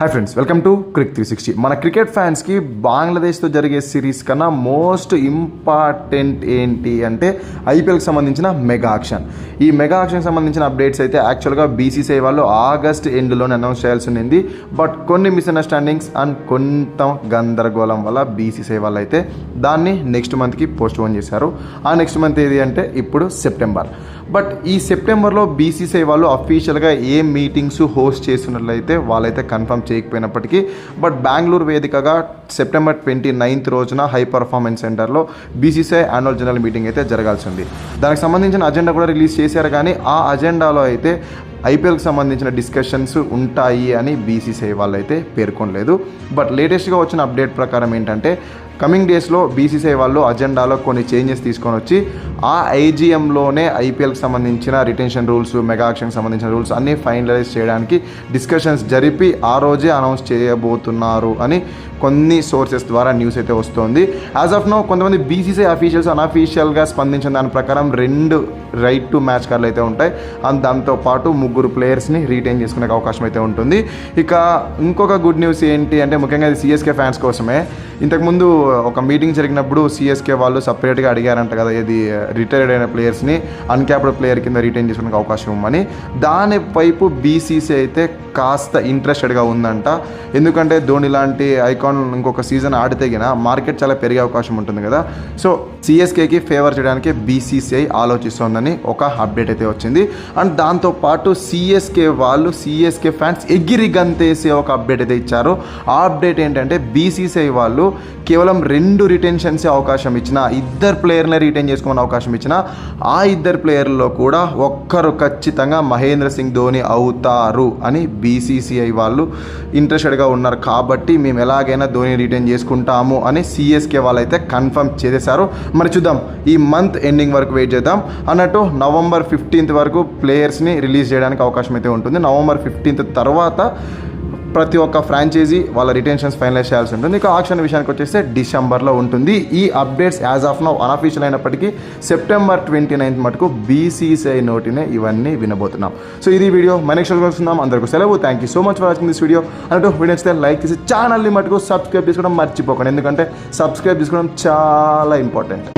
Hi friends welcome to cric three sixty మన cricket ఫ్యాన్స్కి బంగ్లాదేశ్తో జరిగే సిరీస్ కన్నా మోస్ట్ ఇంపార్టెంట్ ఏంటి అంటే ఐపీఎల్కి సంబంధించిన మెగా ఆక్షన్ ఈ మెగా ఆక్షన్కి సంబంధించిన అప్డేట్స్ అయితే యాక్చువల్గా బీసీసీఐ వాళ్ళు ఆగస్ట్ ఎండ్లోనే అనౌన్స్ చేయాల్సి ఉంది బట్ కొన్ని మిస్అండర్స్టాండింగ్స్ అండ్ కొంత గందరగోళం వల్ల బీసీసీఐ వాళ్ళు అయితే దాన్ని నెక్స్ట్ మంత్కి పోస్ట్ పోన్ చేశారు. ఆ నెక్స్ట్ మంత్ ఏది అంటే ఇప్పుడు సెప్టెంబర్ బట్ ఈ సెప్టెంబర్లో బీసీసీఐ వాళ్ళు అఫీషియల్గా ఏ మీటింగ్స్ హోస్ట్ చేస్తున్నట్లయితే వాళ్ళైతే కన్ఫర్మ్ చేయకపోయినప్పటికీ బట్ బెంగళూరు వేదికగా సెప్టెంబర్ ట్వంటీ నైన్త్ రోజున హై పర్ఫార్మెన్స్ సెంటర్లో బీసీసీఐ యాన్యువల్ జనరల్ మీటింగ్ అయితే జరగాల్సి ఉంది. దానికి సంబంధించిన అజెండా కూడా రిలీజ్ చేశారు కానీ ఆ అజెండాలో అయితే ఐపీఎల్కి సంబంధించిన డిస్కషన్స్ ఉంటాయి అని బీసీసీఐ వాళ్ళు అయితే పేర్కొనలేదు. బట్ లేటెస్ట్గా వచ్చిన అప్డేట్ ప్రకారం ఏంటంటే కమింగ్ డేస్లో బీసీసీఐ వాళ్ళు అజెండాలో కొన్ని చేంజెస్ తీసుకొని వచ్చి ఆ ఐజీఎంలోనే ఐపీఎల్కి సంబంధించిన రిటెన్షన్ రూల్స్ మెగా సంబంధించిన రూల్స్ అన్నీ ఫైనలైజ్ చేయడానికి డిస్కషన్స్ జరిపి ఆ రోజే అనౌన్స్ చేయబోతున్నారు అని కొన్ని సోర్సెస్ ద్వారా న్యూస్ అయితే వస్తుంది. యాజ్ ఆఫ్ నో కొంతమంది బీసీసీ అఫీషియల్స్ అన్అఫీషియల్గా స్పందించిన దాని ప్రకారం రెండు రైట్ టు మ్యాచ్ కార్డులు అయితే ఉంటాయి. అండ్ దాంతోపాటు ముగ్గురు ప్లేయర్స్ని రీటైన్ చేసుకునే అవకాశం అయితే ఉంటుంది. ఇక ఇంకొక గుడ్ న్యూస్ ఏంటి అంటే ముఖ్యంగా ఇది సిఎస్కే ఫ్యాన్స్ కోసమే. ఇంతకుముందు ఒక మీటింగ్ జరిగినప్పుడు సిఎస్కే వాళ్ళు సపరేట్గా అడిగారంట కదా ఇది రిటైర్డ్ uh, అయిన ప్లేయర్స్ని అన్క్యాప్డ్ ప్లేయర్ కింద రిటైన్ చేసుకోవడానికి అవకాశం ఇవ్వమని దాని వైపు బీసీసీ అయితే కాస్త ఇంట్రెస్టెడ్గా ఉందంట. ఎందుకంటే ధోని లాంటి ఐకాన్ ఇంకొక సీజన్ ఆడితే గిన మార్కెట్ చాలా పెరిగే అవకాశం ఉంటుంది కదా. సో సిఎస్కేకి ఫేవర్ చేయడానికి బీసీసీఐ ఆలోచిస్తోందని ఒక అప్డేట్ అయితే వచ్చింది. అండ్ దాంతోపాటు సిఎస్కే వాళ్ళు సిఎస్కే ఫ్యాన్స్ ఎగిరి గంతేసే ఒక అప్డేట్ అయితే ఇచ్చారు. ఆ అప్డేట్ ఏంటంటే బీసీసీఐ వాళ్ళు కేవలం రెండు రిటెన్షన్సే అవకాశం ఇచ్చిన ఇద్దరు ప్లేయర్నే రిటైన్ చేసుకునే అవకాశం ఇచ్చిన ఆ ఇద్దరు ప్లేయర్లో కూడా ఒక్కరు ఖచ్చితంగా మహేంద్ర సింగ్ ధోని అవుతారు అని బీసీసీఐ వాళ్ళు ఇంట్రెస్టెడ్గా ఉన్నారు. కాబట్టి మేము ఎలాగైనా ధోని రిటైన్ చేసుకుంటాము అని సిఎస్కే వాళ్ళైతే కన్ఫర్మ్ చేసేశారు. మరి చూద్దాం ఈ మంత్ ఎండింగ్ వరకు వెయిట్ చేద్దాం. అన్నట్టు నవంబర్ ఫిఫ్టీన్త్ వరకు ప్లేయర్స్ని రిలీజ్ చేయడానికి అవకాశం అయితే ఉంటుంది. నవంబర్ ఫిఫ్టీన్త్ తర్వాత ప్రతి ఒక్క ఫ్రాంచైజీ వాళ్ళ రిటెన్షన్స్ ఫైనలైజ్ చేయాల్సి ఉంటుంది. ఇక ఆక్షన్ విషయానికి వచ్చేస్తే డిసెంబర్లో ఉంటుంది. ఈ updates as of now unofficial అయినప్పటికీ సెప్టెంబర్ ట్వంటీ నైన్త్ మటుకు బీసీసీఐ నోటినే ఇవన్నీ వినబోతున్నాం. సో ఇది వీడియో. మన నెక్స్ట్ అందరికీ సెలవు. Thank you so much for watching this video అన్నట్టు వీడియో నచ్చితే లైక్ చేసి ఛానల్ని మటుకు సబ్స్క్రైబ్ చేసుకోవడం మర్చిపోకండి. ఎందుకంటే సబ్స్క్రైబ్ చేసుకోవడం చాలా ఇంపార్టెంట్